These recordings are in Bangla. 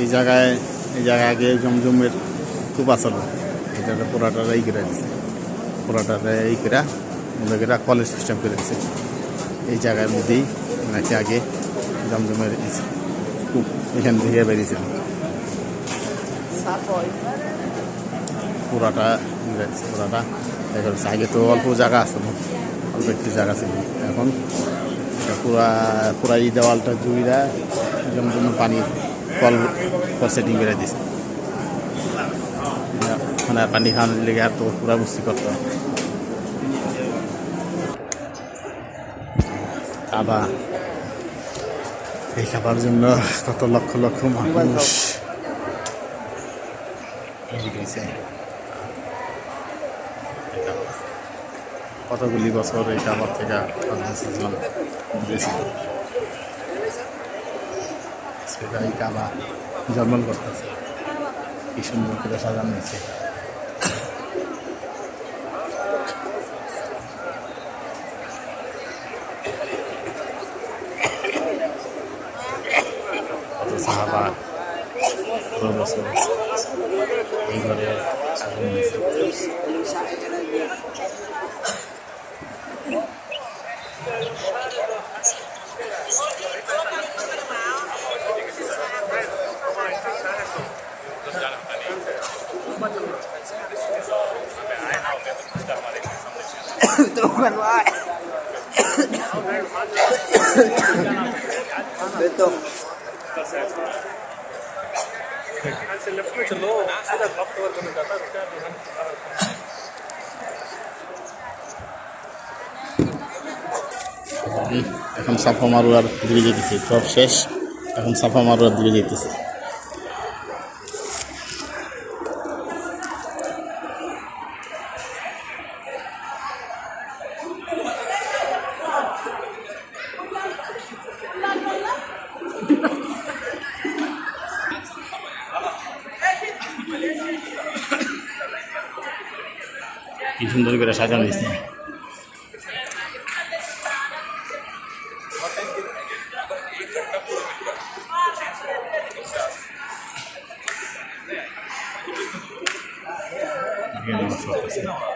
এই জায়গায় এই জায়গায় আগে জমজমের কূপ আসল এটা পুরাটা এই করে দিচ্ছে পুরাটা এই করে, মনে করে কলেজ সিস্টেম করে দিচ্ছে এই জায়গার মধ্যেই নাকি আগে জমজমের কূপ এখান থেকে বেরিয়েছিল। পুরাটা পুরাটা দেখা আগে তো অল্প জায়গা আছে অল্প একটু জায়গা ছিল। এখন পুরা পুরা এই দেওয়ালটা জুড়িরা জমজমের পানি কল কল সেটিং করে দিছে। মানে পানি খাওয়ানোর লেগে আর তো পুরা বস্তি করতে। কাবা। এই খাবার জন্য কত লক্ষ লক্ষ মানুষ কতগুলি বছর এই খাবার থেকে সেটা এই কাবা জন্মন করতেছে। কি সুন্দর করে সাজানো হয়েছে। এই এখন সাফা মারুয়ার দিকে যেতেছি। সব শেষ। এখন সাফা মারুয়ার দিকে যেতেছি। সুন্দর করে সাজানো দিচ্ছে এখানে নামাজ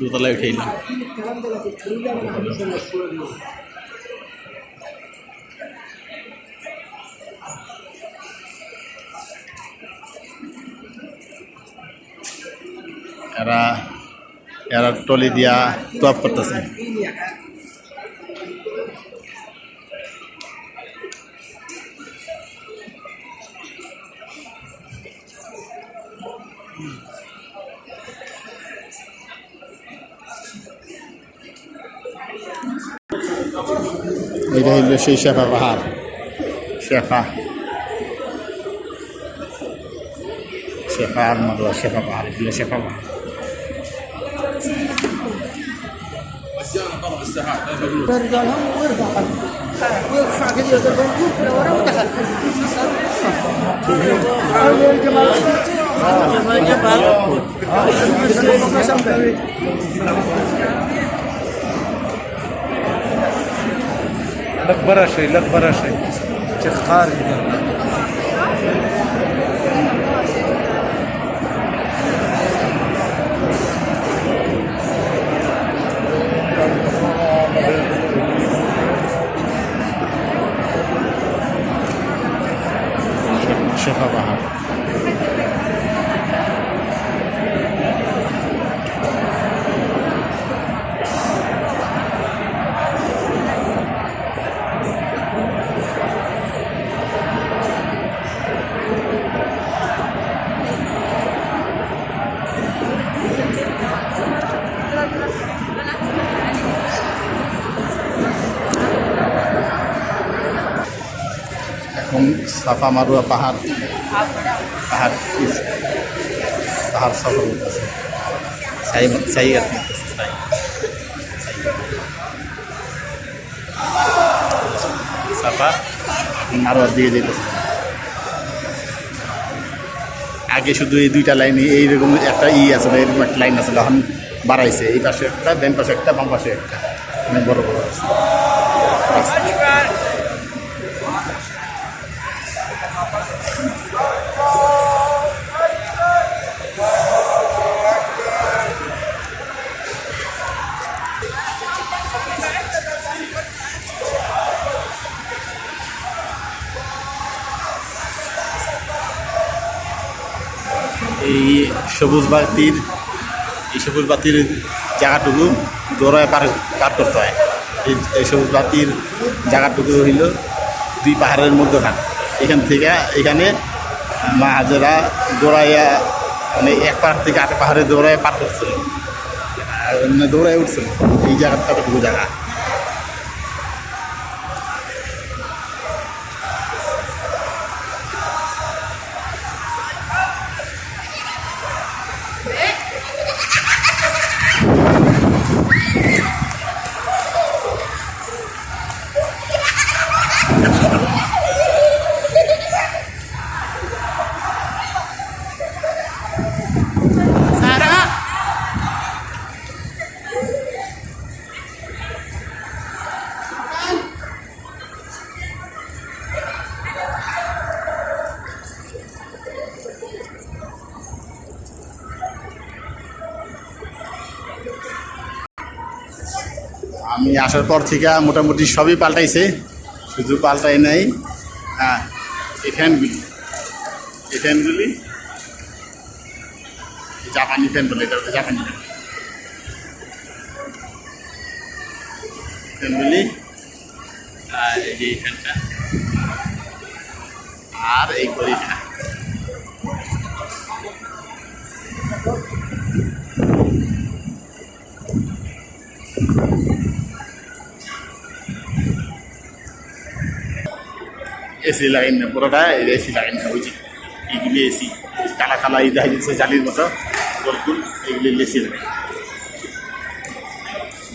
দোতলায় উঠে এলাম। এরা এরা টলি দিয়া তোয়াপ করতেছে। إذا إلا شيء شفافة هذا. شفاف شفاف مرة شفاف عارف إلا شفاف مجانا طلع السحاب لك برا شوي لك برا شوي. شيخ خارج. شيخ أبو সাফা মারুয়া পাহাড় পাহাড় পাহাড় সফর আর সাফা দিয়ে যেতেছে আগে শুধু এই দুইটা লাইন এইরকম একটা ই আছে এরকম একটা লাইন আছে এখন বাড়াইছে, এই পাশে একটা ডান পাশে একটা, বাম পাশে একটা। অনেক বড় বড় আছে। সবুজ বাতির এই সবুজ বাতির জায়গাটুকু দৌড়ায় পার পার করতে হয়। এই সবুজ বাতির জায়গাটুকু হইল দুই পাহাড়ের মধ্যখান। এখান থেকে এখানে মা হাজারা দৌড়াইয়া মানে এক পাহাড় থেকে আরেক পাহাড়ে দৌড়ায় পার করছিল। দৌড়ায় উঠছিল। এই জায়গাটাটুকু জায়গা? আমি আসার পর থেকে মোটামুটি সবই পাল্টাইছে, শুধু পাল্টাই নাই। হ্যাঁ এই ফ্যানগুলি। এই ফ্যানগুলি জাপানি ফ্যান বলে এটা জাপানি ফ্যান। ফ্যানগুলি, আর এই ফ্যানটা। আর এই ঘড়িটা। এসি লাইন পুরোটা এসি লাইন বুঝি এগুলি এসি। কালা কালা এই দেখা যাচ্ছে জালির মতো গোলকুল এগুলি এসি লাইন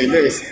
এগুলো এসি।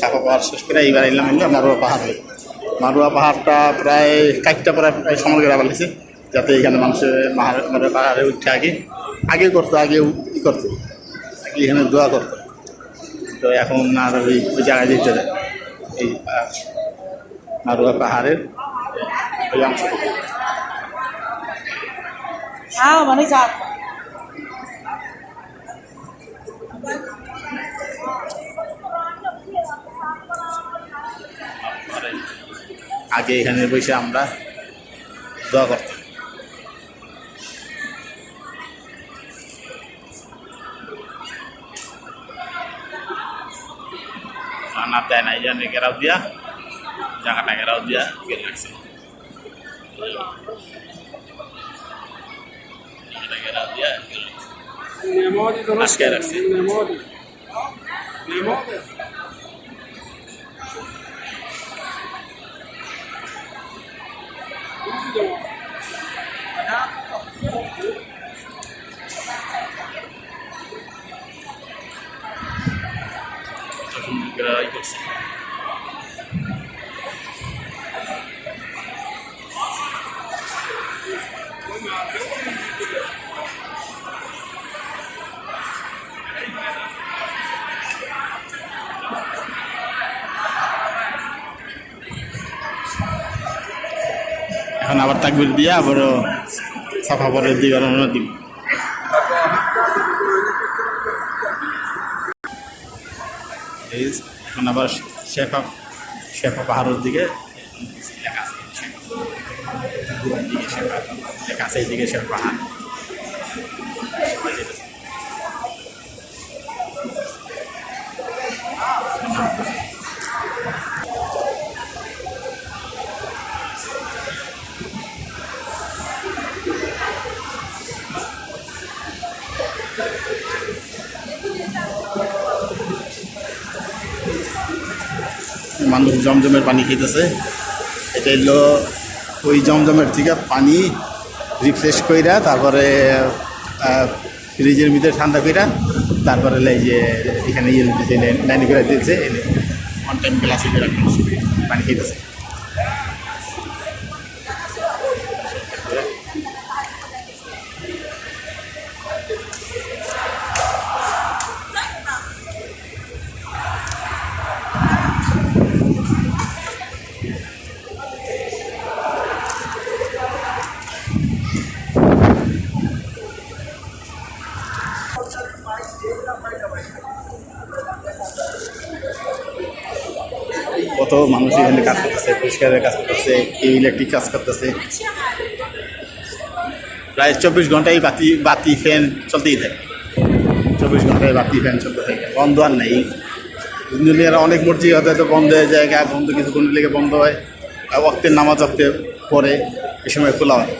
সাফা পাহাড় শেষ করে এইবার এলাম হইল মারুয়া পাহাড়ে। মারুয়া পাহাড়টা প্রায় কাইটটা প্রায় প্রায় সময় করে বলেছে যাতে এখানে মানুষের মারুয়া পাহাড়ে উঠে আগে আগে করতো আগে ই করতো আগে এখানে দোয়া করতো। তো এখন আর ওই ওই জায়গায় যেতে দেয়। এই মারুয়া পাহাড়ের ওই অংশ Ah, mana jat. আগে এখানে বসে আমরা দোয়া করতাম। রান্নার দেয় না এই জন্য ঘেরাও দিয়া জায়গাটা ঘেরাও দিয়া গেলে রাখছে আজকে রাখছি এখন আবার তাকবির দিয়ে আবারও সাফা করে দিয়ে রওনা দিব এখন আবার শেফা শেফা পাহাড়ের দিকে লেখা আছে লেখা আছে শেফা পাহাড় মানুষ জমজমের পানি খেতেছে। এটা হলো ওই জমজমের থেকে পানি রিফ্রেশ কইরা, তারপরে ফ্রিজের ভিতরে ঠান্ডা কইরা, তারপরে এই যে এখানে ইয়ে লাইনে করে দিয়েছে অন টাইম গ্লাসে পানি খেতেছে। এখানে কাজ করতেছে পরিষ্কারের কাজ করতেছে, কেউ ইলেকট্রিক কাজ করতেছে। প্রায় চব্বিশ ঘন্টায় বাতি বাতি ফ্যান চলতেই থাকে। চব্বিশ ঘন্টায় বাতি ফ্যান চলতে থাকে। বন্ধ আর নেই। দুনিয়ার অনেক মসজিদ হয়তো বন্ধ হয়ে যায়, গা বন্ধ, কিছু কোনো লেগে বন্ধ হয়। আর অক্তের নামাজ অক্তে পরে এ সময় খোলা হয়।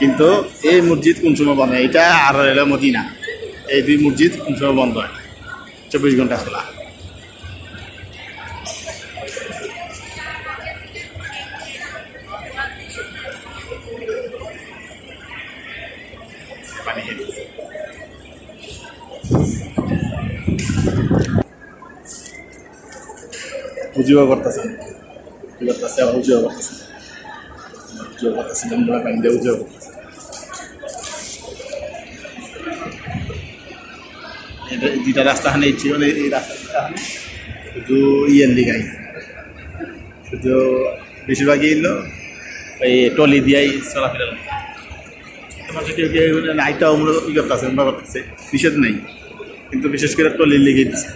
কিন্তু এই মসজিদ কোন সময় বন্ধ হয়? এটা আর এলো মদিনা। এই দুই মসজিদ কোন সময় বন্ধ হয়? চব্বিশ ঘণ্টা খোলা। পুজোও করতেছে, কি করতেছে, আবার উজোও করতেছে। উজোও করতেছে দিয়ে উজোও করতেছে। দুইটা রাস্তা হানে ইচ্ছে মানে এই রাস্তা শুধু লিগাই। শুধু বেশিরভাগই এলো ওই টলি দিয়াই চলাফেরা। তোমার কেউ কেউ করতেছে, আমরা করতেছে। নিষেধ নাই। কিন্তু বিশেষ করে টলির লেগে দিচ্ছে